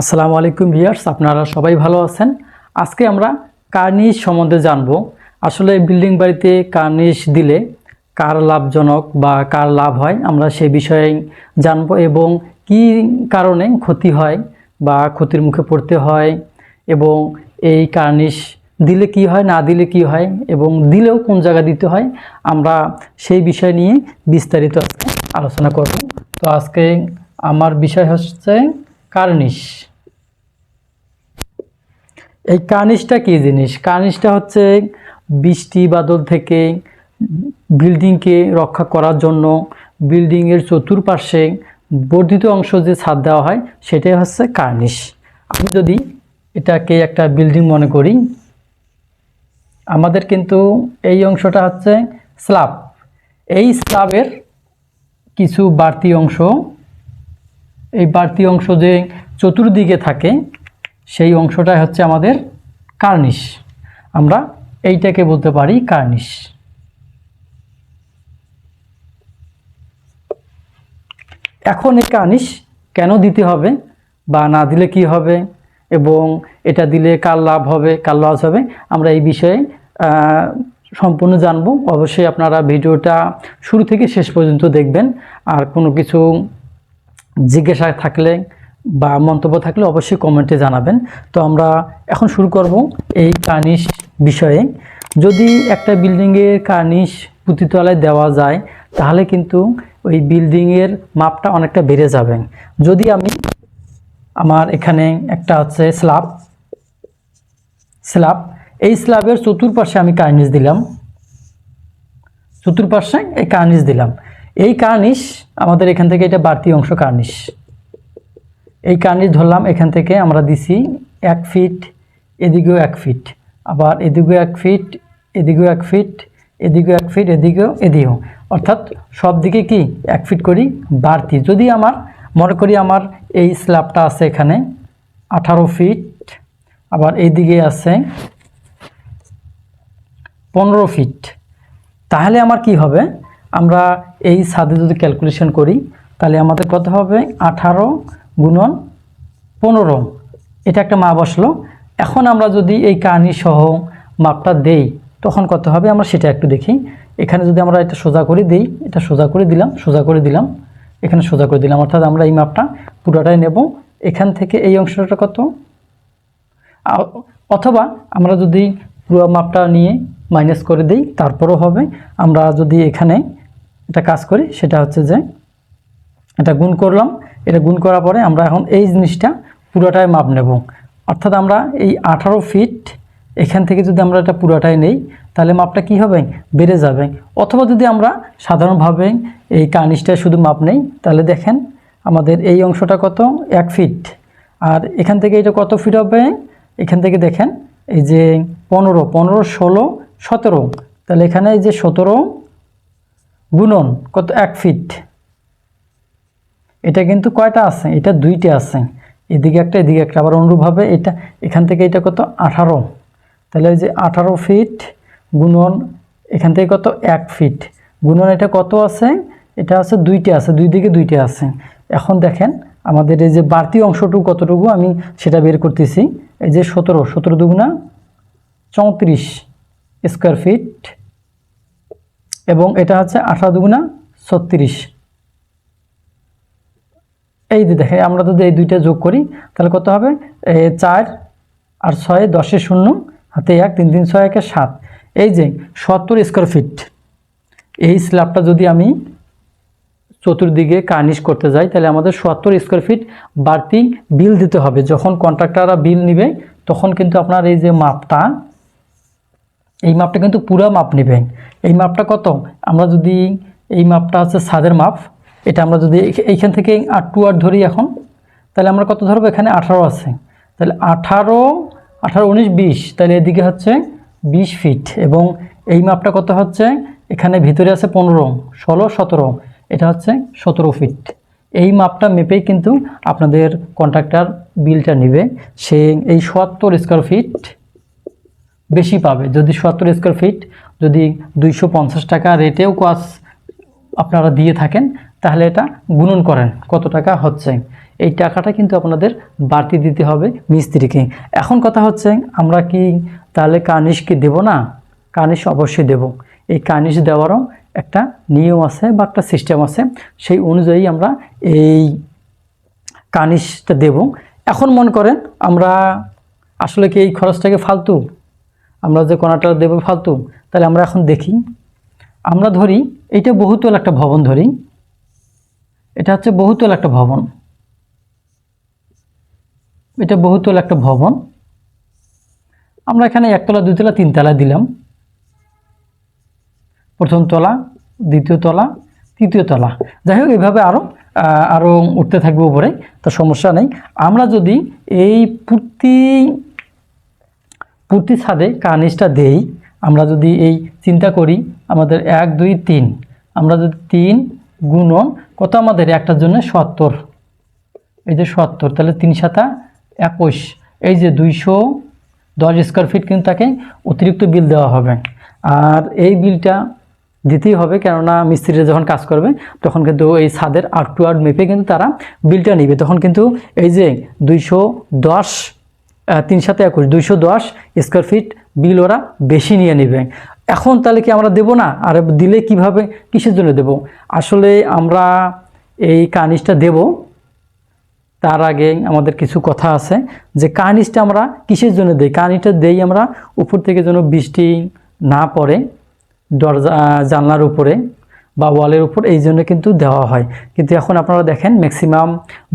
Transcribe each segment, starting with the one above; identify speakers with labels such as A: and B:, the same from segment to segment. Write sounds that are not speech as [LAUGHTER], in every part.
A: আসসালামু আলাইকুম ভিয়ার্স আপনারা সবাই ভালো আছেন? আজকে আমরা কার্নিশ সম্বন্ধে জানব। আসলে বিল্ডিং বাড়িতে কার্নিশ দিলে কার লাভজনক বা কার লাভ হয়, আমরা সে বিষয়ে জানব এবং কি কারণে ক্ষতি হয় বা ক্ষতির মুখে পড়তে হয় এবং এই কার্নিশ দিলে কি হয়, না দিলে কি হয় এবং দিলেও কোন জায়গা দিতে হয়, আমরা সেই বিষয় নিয়ে বিস্তারিত আলোচনা করব। তো আজকে আমার বিষয় হচ্ছে কার্নিশ। এই কার্নিশটা কী জিনিস? কার্নিশটা হচ্ছে বৃষ্টি, বাদল থেকে বিল্ডিংকে রক্ষা করার জন্য বিল্ডিংয়ের চতুর্পাশে বর্ধিত অংশ যে ছাদ দেওয়া হয়, সেটাই হচ্ছে কার্নিশ। আমি যদি এটাকে একটা বিল্ডিং মনে করি, আমাদের কিন্তু এই অংশটা হচ্ছে স্ল্যাব এই স্ল্যাবের কিছু বাড়তি অংশ এই বাড়তি অংশ যে চতুর্দিকে থাকে, সেই অংশটাই হচ্ছে আমাদের কার্নিশ। আমরা এইটাকে বলতে পারি কার্নিশ। এখন এই কার্নিশ কেন দিতে হবে বা না দিলে কি হবে এবং এটা দিলে কার লাভ হবে, কার লস হবে, আমরা এই বিষয়ে সম্পূর্ণ জানব। অবশ্যই আপনারা ভিডিওটা শুরু থেকে শেষ পর্যন্ত দেখবেন। আর কোনো কিছু জিজ্ঞাসা থাকলে বা মন্তব্য থাকলে অবশ্যই কমেন্টে জানাবেন। তো আমরা এখন শুরু করব এই কার্নিশ বিষয়ে। যদি একটা বিল্ডিংয়ের কার্নিশ পুঁতিতলায় দেওয়া যায়, তাহলে কিন্তু ওই বিল্ডিংয়ের মাপটা অনেকটা বেড়ে যাবে। যদি আমি আমার এখানে একটা হচ্ছে স্ল্যাব স্ল্যাব এই স্ল্যাবের চতুর্পাশে আমি কার্নিশ দিলাম। চতুর্পাশে এই কার্নিশ দিলাম। এই কার্নিশ, আমাদের এখান থেকে এটা বাড়তি অংশ কার্নিশ। এই কার্নিশ ধরলাম, এখান থেকে আমরা দিছি এক ফিট, এদিকেও এক ফিট। আবার এদিকেও এক ফিট, এদিকেও এক ফিট, এদিকেও এক ফিট, এদিকেও এদিকেও। অর্থাৎ সব দিকে কি? এক ফিট করি বাড়তি। যদি আমার, মনে করি আমার এই স্ল্যাবটা আছে এখানে আঠারো ফিট, আবার এইদিকে আছে পনেরো ফিট। তাহলে আমার কি হবে? আমরা এই সাদে যদি ক্যালকুলেশন করি, তাহলে আমাদের কত হবে? আঠারো গুণন পনেরো। এটা একটা মা বসল এখন আমরা যদি এই কাহানি সহ মাপটা দেই, তখন কত হবে? আমরা সেটা একটু দেখি। এখানে যদি আমরা এটা সোজা করে দিই, এটা সোজা করে দিলাম, সোজা করে দিলাম, এখানে সোজা করে দিলাম। অর্থাৎ আমরা এই মাপটা পুরোটাই নেব। এখান থেকে এই অংশটা কত? অথবা আমরা যদি পুরো মাপটা নিয়ে মাইনাস করে দিই, তারপরও হবে। আমরা যদি এখানে এটা কাজ করি, সেটা হচ্ছে যে এটা গুণ করলাম। এটা গুণ করার পরে আমরা এখন এই জিনিসটা পুরোটাই মাপ নেব। অর্থাৎ আমরা এই আঠারো ফিট এখান থেকে যদি আমরা এটা পুরোটাই নেই, তাহলে মাপটা কি হবে? বেড়ে যাবে। অথবা যদি আমরা সাধারণভাবে এই কার্নিশটা শুধু মাপ নেই, তাহলে দেখেন আমাদের এই অংশটা কত? এক ফিট আর এখান থেকে এটা কত ফিট হবে? এখান থেকে দেখেন এই যে পনেরো পনেরো, ষোলো, সতেরো। তাহলে এখানে এই যে সতেরো গুণন, কত এক ফিট এটা কিন্তু কয়টা আছে? এটা দুইটা আছে। এদিকে একটা এদিকে একটা। আবার অনুরূপভাবে এটা, এখান থেকে এটা কত? আঠারো। তাহলে এই যে আঠারো ফিট গুণন, এখান থেকে কত? এক ফিট গুণন এটা কত আছে? এটা আছে দুইটা আছে, দুই দিকে দুইটা আছে। এখন দেখেন, আমাদের এই যে বাড়তি অংশটুকু কতটুকু, আমি সেটা বের করতেছি। এই যে সতেরো সতেরো দুগুণা চৌত্রিশ স্কোয়ার ফিট এবং এটা হচ্ছে আঠারো দুগুণা ছত্রিশ। এই যে দেখেন, আমরা যদি এই দুইটা যোগ করি, তাহলে কত হবে? চার আর ছয় দশে শূন্য, হাতে এক, তিন তিন, ছয়, একে সাত। এই যে সত্তর স্কোয়ার ফিট এই স্ল্যাবটা যদি আমি চতুর্দিকে কার্নিশ করতে যাই, তাহলে আমাদের সত্তর স্কোয়ার ফিট বাড়তি বিল দিতে হবে। যখন কন্ট্রাক্টাররা বিল নিবে, তখন কিন্তু আপনার এই যে মাপটা এই মাপটা কিন্তু পুরো মাপ নেবে এই মাপটা কত? আমরা যদি এই মাপটা হচ্ছে ছাদের মাপ, এটা আমরা যদি এইখ- এইখান থেকে আর টু আর ধরি এখন, তাহলে আমরা কত ধরবো? এখানে আঠারো আছে। তাহলে আঠারো আঠারো উনিশ, বিশ। তাহলে এদিকে হচ্ছে বিশ ফিট এবং এই মাপটা কত হচ্ছে? এখানে ভিতরে আছে পনেরো, ষোলো, সতেরো। এটা হচ্ছে সতেরো ফিট এই মাপটা মেপেই কিন্তু আপনাদের কন্ট্রাক্টর বিলটা নেবে। সে এই সত্তর স্কোয়ার ফিট বেশি পাবে। যদি সত্তর স্কোয়ার ফিট যদি দুইশো পঞ্চাশ টাকা রেটেও কাজ আপনারা দিয়ে থাকেন, তাহলে এটা গুণন করেন, কত টাকা হচ্ছে। এই টাকাটা কিন্তু আপনাদের বাড়তি দিতে হবে মিস্ত্রিকে। এখন কথা হচ্ছে, আমরা কি তাহলে কার্নিশ কি দেবো না? কার্নিশ অবশ্যই দেব। এই কার্নিশ দেওয়ারও একটা নিয়ম আছে বা একটা সিস্টেম আছে। সেই অনুযায়ী আমরা এই কার্নিশটা দেব। এখন মনে করেন, আমরা আসলে কি এই খরচটাকে ফালতু? আমরা যে কোনাটা দেবো ফালতু, তাহলে আমরা এখন দেখি। আমরা ধরি এটা বহুতল একটা ভবন ধরি। এটা হচ্ছে বহুতল একটা ভবন। এটা বহুতল একটা ভবন। আমরা এখানে একতলা দুতলা তিনতলা দিলাম। প্রথম তলা, দ্বিতীয় তলা, তৃতীয় তলা। যাই হোক এইভাবে আরও আরও উঠতে থাকবে উপরে, তো সমস্যা নেই। আমরা যদি এই প্রতি প্রতি ছাদে কার্নিশটা দেই। আমরা যদি এই চিন্তা করি, আমাদের এক, দুই, তিন। আমরা যদি তিন গুণন, কত আমাদের? একটার জন্য সত্তর। এই যে সত্তর, তাহলে তিন সাতা একুশ। এই যে দুইশো দশ স্কোয়ার ফিট কিন্তু তাকে অতিরিক্ত বিল দেওয়া হবে। আর এই বিলটা দিতেই হবে, কেননা মিস্ত্রিরা যখন কাজ করবে, তখন কিন্তু এই ছাদের আট টু আট মেপে কিন্তু তারা বিলটা নেবে। তখন কিন্তু এই যে দুইশো দশ তিন সাথে একুশ, দুইশো দশ স্কোয়ার ফিট বিল ওরা বেশি নিয়ে নেবে। এখন তাহলে কি আমরা দেব না? আর দিলে কীভাবে, কিসের জন্য দেব? আসলে আমরা এই কানিসটা দেব। তার আগে আমাদের কিছু কথা আছে যে কার্নিশটা আমরা কিসের জন্য দেই? কার্নিশটা দেই আমরা উপর থেকে যেন বৃষ্টি না পড়ে, দরজা, জানলার উপরে। বা ওয়ালের উপর, এই জন্য কিন্তু দেওয়া হয়। কিন্তু এখন আপনারা দেখেন ম্যাক্সিমাম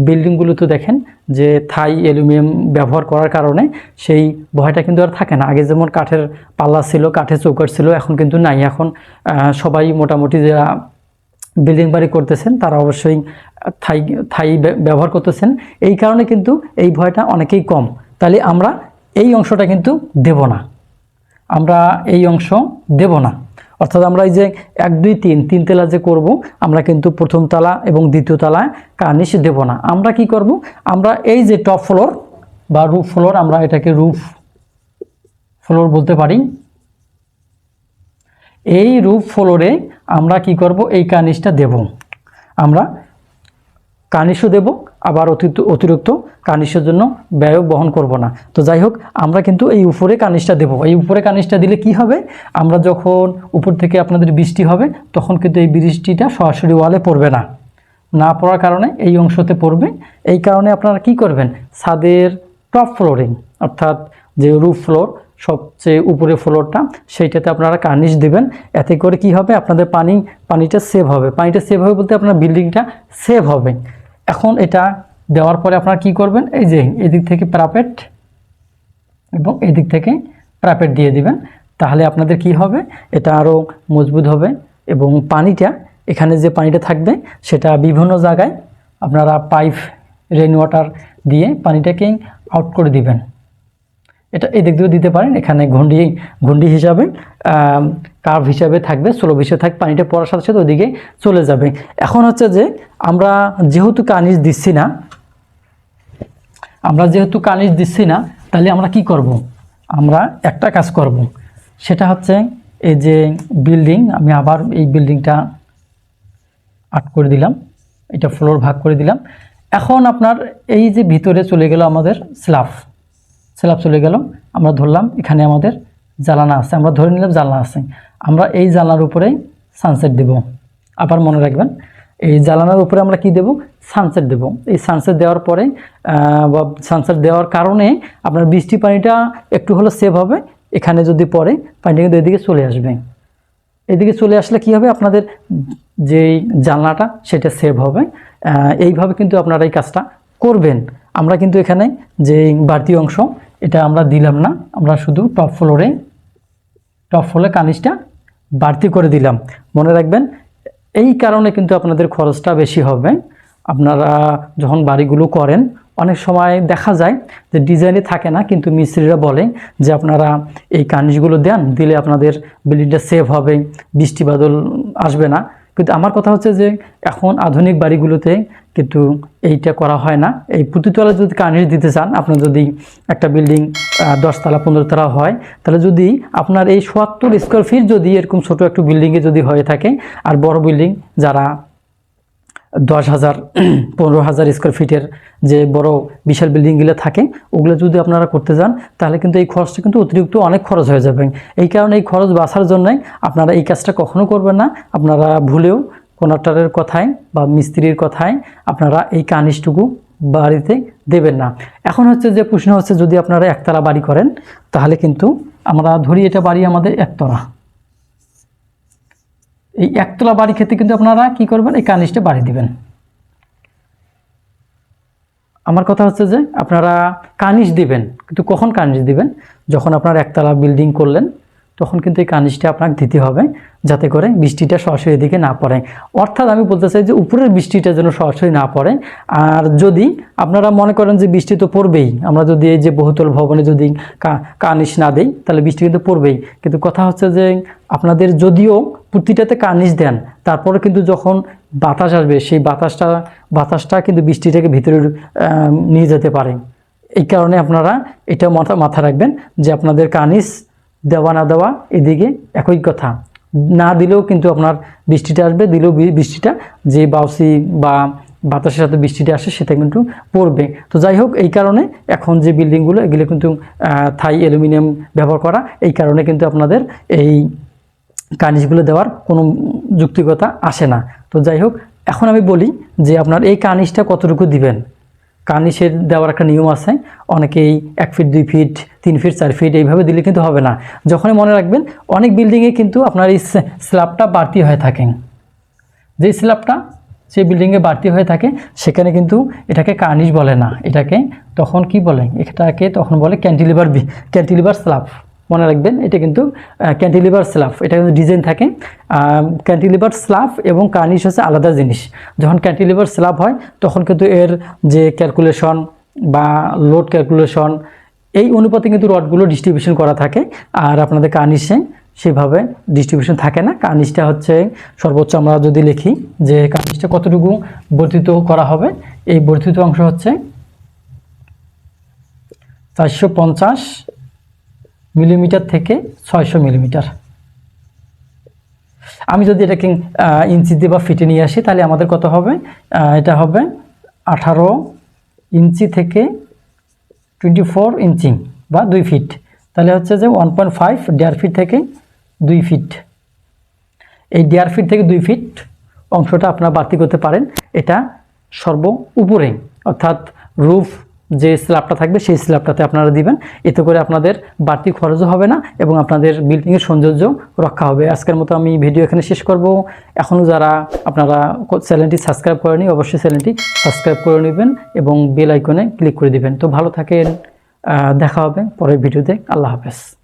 A: বিল্ডিংগুলোতে দেখেন যে থাই অ্যালুমিনিয়াম ব্যবহার করার কারণে সেই ভয়টা কিন্তু আর থাকে না। আগে যেমন কাঠের পাল্লা ছিল, কাঠের চৌকাট ছিল, এখন কিন্তু নাই। এখন সবাই মোটামুটি যারা বিল্ডিং বাড়ি করতেছেন, তারা অবশ্যই থাই থাই ব্যবহার করতেছেন। এই কারণে কিন্তু এই ভয়টা অনেকেই কম। তাহলে আমরা এই অংশটা কিন্তু দেব না। আমরা এই অংশ দেব না। অর্থাৎ আমরা এই যে এক, দুই, তিন তিন তলা যে করব, আমরা কিন্তু প্রথম তলা এবং দ্বিতীয় তলায় কার্নিশ দেব না। আমরা কি করব? আমরা এই যে টপ ফ্লোর বা রুফ ফ্লোর, আমরা এটাকে রুফ ফ্লোর বলতে পারি। এই রুফ ফ্লোরে আমরা কি করব? এই কার্নিশটা দেব। আমরা কার্নিশও দেব আবার অতিরিক্ত অতিরিক্ত কার্নিশের জন্য ব্যয় বহন করব না। তো যাই হোক আমরা কিন্তু এই উপরে কার্নিশটা দেব। এই উপরে কানিশটা দিলে কি হবে? আমরা যখন উপর থেকে আপনাদের বৃষ্টি হবে, তখন কিন্তু এই বৃষ্টিটা সরাসরি ওয়ালে পড়বে না। না পড়ার কারণে এই অংশতে পড়বে। এই কারণে আপনারা কি করবেন? ছাদের টপ ফ্লোরিং, অর্থাৎ যে রুফ ফ্লোর, সবচেয়ে উপরে ফ্লোরটা, সেইটাতে আপনারা কার্নিশ দেবেন। এতে করে কি হবে? আপনাদের পানি, পানিটা সেভ হবে। পানিটা সেভ হবে বলতে আপনার বিল্ডিংটা সেভ হবে। এখন এটা দেওয়ার পরে আপনারা কি করবেন? এই যে এদিক থেকে প্রাপেট এবং এদিক থেকে প্রাপেট দিয়ে দিবেন। তাহলে আপনাদের কি হবে? এটা আরও মজবুত হবে এবং পানিটা, এখানে যে পানিটা থাকবে, সেটা বিভিন্ন জায়গায় আপনারা পাইপ রেন ওয়াটার দিয়ে পানিটাকে আউট করে দিবেন। এটা এই দিক দিয়েও দিতে পারেন এখানে ঘন্ডি ঘন্ডি হিসাবে কার্ভ হিসাবে থাকবে স্লোভ হিসেবে থাকবে পানিটা পড়ার সাথে সাথে ওদিকে চলে যাবে এখন হচ্ছে যে, আমরা যেহেতু কানিজ দিচ্ছি না, আমরা যেহেতু কানিজ দিচ্ছি না, তাহলে আমরা কি করব। আমরা একটা কাজ করব। সেটা হচ্ছে এই যে বিল্ডিং আমি আবার এই বিল্ডিংটা আট করে দিলাম, এটা ফ্লোর ভাগ করে দিলাম এখন আপনার এই যে ভিতরে চলে গেল আমাদের স্ল্যাব স্ল্যাব চলে গেল। আমরা ধরলাম এখানে আমাদের জ্বালানা আছে। আমরা ধরে নিলাম জ্বালানা আছে। আমরা এই জানলার উপরেই সানসেট দেব। আবার মনে রাখবেন, এই জ্বালানার উপরে আমরা কি দেব? সানসেট দেব। এই সানসেট দেওয়ার পরে বা সানসেট দেওয়ার কারণে আপনার বৃষ্টি পানিটা একটু হলে সেভ হবে। এখানে যদি পড়ে, পানিটা কিন্তু এদিকে চলে আসবে। এদিকে চলে আসলে কি হবে? আপনাদের যেই জানলাটা সেটা সেভ হবে। এইভাবে কিন্তু আপনারা এই কাজটা করবেন। আমরা কিন্তু এখানে যে বাড়তি অংশ এটা আমরা দিলাম না, আমরা শুধু টপ ফ্লোরে টপ ফ্লোরে কানিসটা বাড়তি করে দিলাম। মনে রাখবেন, এই কারণে কিন্তু আপনাদের খরচটা বেশি হবে। আপনারা যখন বাড়িগুলো করেন, অনেক সময় দেখা যায় যে ডিজাইনে থাকে না, কিন্তু মিস্ত্রিরা বলে যে আপনারা এই কানিসগুলো দেন, দিলে আপনাদের বিল্ডিংটা সেভ হবে, বৃষ্টি বাদল আসবে না। কিন্তু আমার কথা হচ্ছে যে এখন আধুনিক বাড়িগুলোতে কিন্তু এইটা করা হয় না। এই প্রতিতলা যদি কানের দিতে চান, আপনার যদি একটা বিল্ডিং দশতলা পনেরো তলা হয়, তাহলে যদি আপনার এই সোয়াত্তর স্কোয়ার ফিট যদি এরকম ছোট একটু বিল্ডিংয়ে যদি হয়ে থাকে, আর বড় বিল্ডিং যারা দশ হাজার, [CLEARS THROAT] পনেরো হাজার স্কোয়ার ফিটের যে বড় বিশাল বিল্ডিংগুলো থাকে, ওগুলো যদি আপনারা করতে যান, তাহলে কিন্তু এই খরচটা কিন্তু অতিরিক্ত অনেক খরচ হয়ে যাবে। এই কারণে এই খরচ বাঁচার জন্যই আপনারা এই কাজটা কখনো করবেন না। আপনারা ভুলেও কন্ট্রাক্টরের কথায় বা মিস্ত্রির কথায় আপনারা এই কানিসটুকু বাড়িতে দেবেন না। এখন হচ্ছে যে প্রশ্ন হচ্ছে, যদি আপনারা একতলা বাড়ি করেন, তাহলে কিন্তু আমরা ধরি এটা বাড়ি আমাদের একতলা। এই একতলা বাড়ি ক্ষেত্রে কিন্তু আপনারা কি করবেন? এই কানিসটা বাড়ি দিবেন। আমার কথা হচ্ছে যে, আপনারা কানিস দিবেন। কিন্তু কখন কানিস দিবেন? যখন আপনার একতলা বিল্ডিং করলেন তখন কিন্তু এই কানিসটা আপনাকে দিতে হবে যাতে করে বৃষ্টিটা সরাসরি এদিকে না পড়ে। অর্থাৎ আমি বলতে চাই যে উপরের বৃষ্টিটা যেন সরাসরি না পড়ে। আর যদি আপনারা মনে করেন যে বৃষ্টি তো পড়বেই, আমরা যদি এই যে বহুতল ভবনে যদি কানিস না দেই, তাহলে বৃষ্টি কিন্তু পড়বেই। কিন্তু কথা হচ্ছে যে আপনাদের যদিও প্রতিটাতে কানিস দেন, তারপরে কিন্তু যখন বাতাস আসবে, সেই বাতাসটা বাতাসটা কিন্তু বৃষ্টিটাকে ভিতরে নিয়ে যেতে পারে। এই কারণে আপনারা এটা মাথা মাথা রাখবেন যে আপনাদের কানিস দেওয়া না দেওয়া এদিকে একই কথা। না দিলেও কিন্তু আপনার বৃষ্টিটা আসবে, দিলেও বৃষ্টিটা যে বাউসি বা বাতাসের সাথে বৃষ্টিটা আসে সেটা কিন্তু পড়বে। তো যাই হোক, এই কারণে এখন যে বিল্ডিংগুলো, এগুলো কিন্তু থাই অ্যালুমিনিয়াম ব্যবহার করা, এই কারণে কিন্তু আপনাদের এই কানিসগুলো দেওয়ার কোনো যুক্তিকতা আসে না। তো যাই হোক, এখন আমি বলি যে আপনার এই কানিসটা কতটুকু দিবেন? কানিসের দেওয়ার একটা নিয়ম আছে, অনেকেই এক ফিট দুই ফিট তিন ফিট চার ফিট এইভাবে দিলে কিন্তু হবে না। যখনই মনে রাখবেন, অনেক বিল্ডিংয়ে কিন্তু আপনার এই স্ল্যাবটা বাড়তি হয়ে থাকে। যে স্ল্যাবটা সেই বিল্ডিংয়ে বাড়তি হয়ে থাকে, সেখানে কিন্তু এটাকে কার্নিশ বলে না। এটাকে তখন কি বলে? এটাকে তখন বলে ক্যান্টিলিভার ক্যান্টিলিভার স্ল্যাব মনে রাখবেন, এটা কিন্তু ক্যান্টিলিভার স্ল্যাব এটা কিন্তু ডিজাইন থাকে। ক্যান্টিলিভার স্ল্যাব এবং কার্নিশ হচ্ছে আলাদা জিনিস। যখন ক্যান্টিলিভার স্ল্যাব হয়, তখন কিন্তু এর যে ক্যালকুলেশন বা লোড ক্যালকুলেশন এই অনুপাতে কিন্তু রডগুলো ডিস্ট্রিবিউশন করা থাকে। আর আপনাদের কার্নিশে সেভাবে ডিস্ট্রিবিউশন থাকে না। কার্নিশটা হচ্ছে, সর্বোচ্চ আমরা যদি লিখি যে কার্নিশটা কতটুকু বর্ধিত করা হবে, এই বর্ধিত অংশ হচ্ছে চারশো পঞ্চাশ মিলিমিটার থেকে ছয়শো মিলিমিটার। আমি যদি এটাকে ইঞ্চিতে বা ফিটে নিয়ে আসি, তাহলে আমাদের কত হবে? এটা হবে আঠারো ইঞ্চি থেকে টোয়েন্টি ফোর ইঞ্চি বা দুই ফিট। তাহলে হচ্ছে যে ওয়ান পয়েন্ট ফাইভ দেড় ফিট থেকে দুই ফিট। এই দেড় ফিট থেকে দুই ফিট অংশটা আপনারা বাড়তি করতে পারেন। এটা সর্ব উপরে, অর্থাৎ রুফ যে স্ল্যাবটা থাকবে সেই স্ল্যাবটাতে আপনারা দিবেন। এতে করে আপনাদের বাড়তি খরচও হবে না এবং আপনাদের বিল্ডিংয়ের সৌন্দর্য রক্ষা হবে। আজকের মতো আমি ভিডিও এখানে শেষ করব। এখনও যারা আপনারা চ্যানেলটি সাবস্ক্রাইব করেনি অবশ্যই চ্যানেলটি সাবস্ক্রাইব করে নেবেন এবং বেল আইকনে ক্লিক করে দিবেন। তো ভালো থাকেন দেখা হবে পরের ভিডিওতে আল্লাহ হাফেজ।